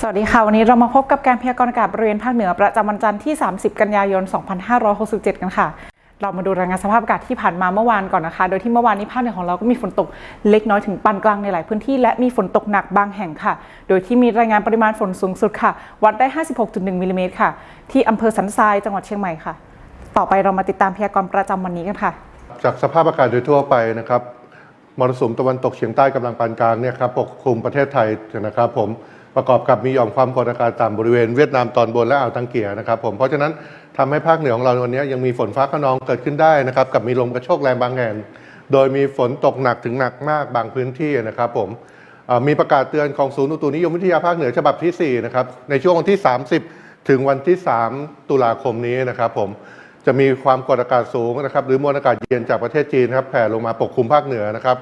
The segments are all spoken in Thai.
สวัสดีค่ะ วันนี้เรามาพบกับการพยากรณ์อากาศบริเวณภาคเหนือประจำวันจันทร์ที่ 30 กันยายน 2567 กันค่ะ เรามาดูรายงานสภาพอากาศที่ผ่านมาเมื่อวานก่อนนะคะ โดยที่เมื่อวานนี้ภาคเหนือของเราก็มีฝนตกเล็กน้อยถึงปานกลางในหลายพื้นที่ และมีฝนตกหนักบางแห่งค่ะ โดยที่มีรายงานปริมาณฝนสูงสุดค่ะ วัดได้ 56.1มิลลิเมตรค่ะ ที่อำเภอสันทรายจังหวัดเชียงใหม่ค่ะ ต่อไปเรามาติดตามพยากรณ์ประจำวันนี้กันค่ะ จากสภาพอากาศโดยทั่วไปนะครับมรสุมตะวันตกเฉียงใต้กำลังปานกลางเนี่ยครับปกคลุมประเทศไทยนะครับผม ประกอบกับมีหย่อมความกดอากาศต่ำบริเวณเวียดนามตอนบนและอ่าวตังเกียนะครับผมเพราะฉะนั้นทำให้ภาคเหนือของเราวันนี้ยังมีฝนฟ้าขนองเกิดขึ้นได้นะครับกับมีลมกระโชกแรงบางแห่งโดยมีฝนตกหนักถึงหนักมากบางพื้นที่นะครับผมมีประกาศเตือนของศูนย์อุตุนิยมวิทยาภาคเหนือฉบับที่4นะครับในช่วงวันที่ 30 ถึงวันที่ 3 ตุลาคมนี้นะครับผมจะมีความกดอากาศสูงนะครับหรือมวลอากาศเย็นจากประเทศจีนครับแผ่ลงมาปกคลุมภาคเหนือนะครับ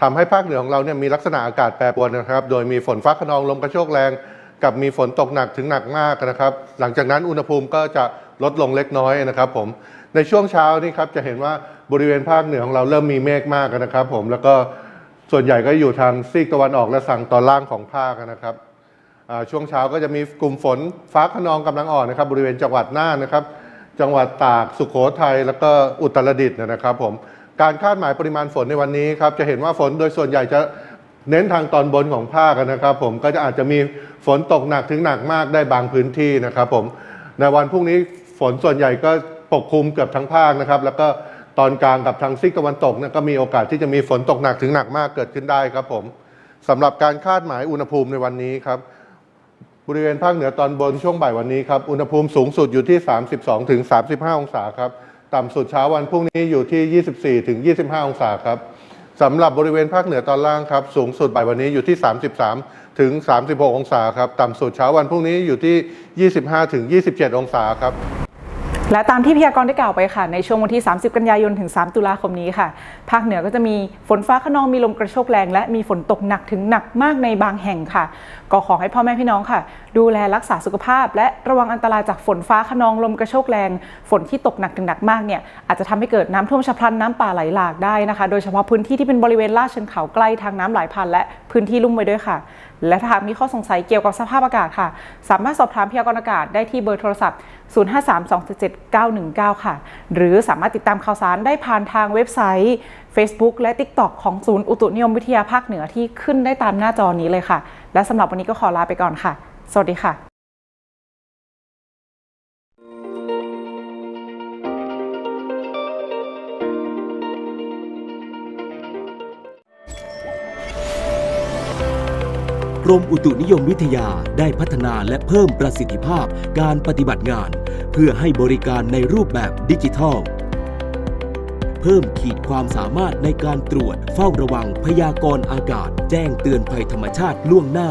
ทำให้ภาคเหนือของเราเนี่ยมีลักษณะอากาศแปรปรวนนะครับ โดยมีฝนฟ้าขนองลมกระโชกแรง กับมีฝนตกหนักถึงหนักมากนะครับ หลังจากนั้นอุณหภูมิก็จะลดลงเล็กน้อยนะครับผม ในช่วงเช้านี่ครับจะเห็นว่าบริเวณภาคเหนือของเราเริ่มมีเมฆมากนะครับผม แล้วก็ส่วนใหญ่ก็อยู่ทางซีกตะวันออกและสั่งตอนล่างของภาคนะครับ ช่วงเช้าก็จะมีกลุ่มฝนฟ้าขนองกำลังอ่อนนะครับ บริเวณจังหวัดน่านนะครับ จังหวัดตาก สุโขทัย แล้วก็อุตรดิตถ์นะครับผม การคาดหมายปริมาณฝนในวันนี้ครับจะเห็นว่าฝนโดยส่วนใหญ่จะเน้นทางตอนบนของภาคนะครับ ผมก็จะอาจจะมีฝนตกหนักถึงหนักมากได้บางพื้นที่นะครับผมในวันพรุ่งนี้ฝนส่วนใหญ่ก็ปกคลุมเกือบทั้งภาคนะครับ แล้วก็ตอนกลางกับทางซีกตะวันตกเนี่ยก็มีโอกาสที่จะมีฝนตกหนักถึงหนักมากเกิดขึ้นได้ครับผมสำหรับการคาดหมายอุณหภูมิในวันนี้ครับบริเวณภาคเหนือตอนบนช่วงบ่ายวันนี้ครับอุณหภูมิสูงสุดอยู่ที่ 32ถึง35 องศาครับ ต่ำสุดเช้าวันพรุ่งนี้อยู่ที่ 24 ถึง 25 องศาครับสำหรับบริเวณภาคเหนือตอนล่างครับ สูงสุดบ่ายวันนี้อยู่ที่ 33 ถึง 36 องศาครับ ต่ำสุดเช้าวันพรุ่งนี้อยู่ที่ 25 ถึง 27 องศาครับ และตามที่พยากรณ์ได้กล่าวไปค่ะ ในช่วงวันที่ 30 กันยายนถึง 3 ตุลาคมนี้ค่ะ ภาคเหนือก็จะมีฝนฟ้าขนองมีลมกระโชกแรง และมีฝนตกหนักถึงหนักมากในบางแห่งค่ะ ก็ขอให้พ่อแม่พี่น้องค่ะ ดูแลรักษาสุขภาพ และระวังอันตรายจากฝนฟ้าขนองลมกระโชกแรง ฝนที่ตกหนักถึงหนักมากเนี่ยอาจจะทำให้เกิดน้ำท่วมฉับพลันน้ำป่าไหลหลากได้นะคะ โดยเฉพาะพื้นที่ที่เป็นบริเวณลาดเชิงเขาใกล้ทางน้ำไหลผ่านและพื้นที่ลุ่มไว้ด้วยค่ะ และถ้าหากมีข้อสงสัยเกี่ยวกับสภาพอากาศค่ะ สามารถสอบถามพยากรณ์อากาศได้ที่เบอร์โทรศัพท์ 0532779919 ค่ะ หรือสามารถติดตามข่าวสารได้ผ่านทางเว็บไซต์ Facebook และ TikTok ของศูนย์อุตุนิยมวิทยาภาคเหนือที่ขึ้นได้ตามหน้าจอนี้เลยค่ะ และสำหรับวันนี้ก็ขอลาไปก่อนค่ะ สวัสดีค่ะกรมอุตุนิยมวิทยาได้พัฒนาและเพิ่มประสิทธิภาพการปฏิบัติงาน เพื่อให้บริการในรูปแบบดิจิทัล เพิ่มขีดความสามารถในการตรวจเฝ้าระวังพยากรณ์อากาศ แจ้งเตือนภัยธรรมชาติล่วงหน้า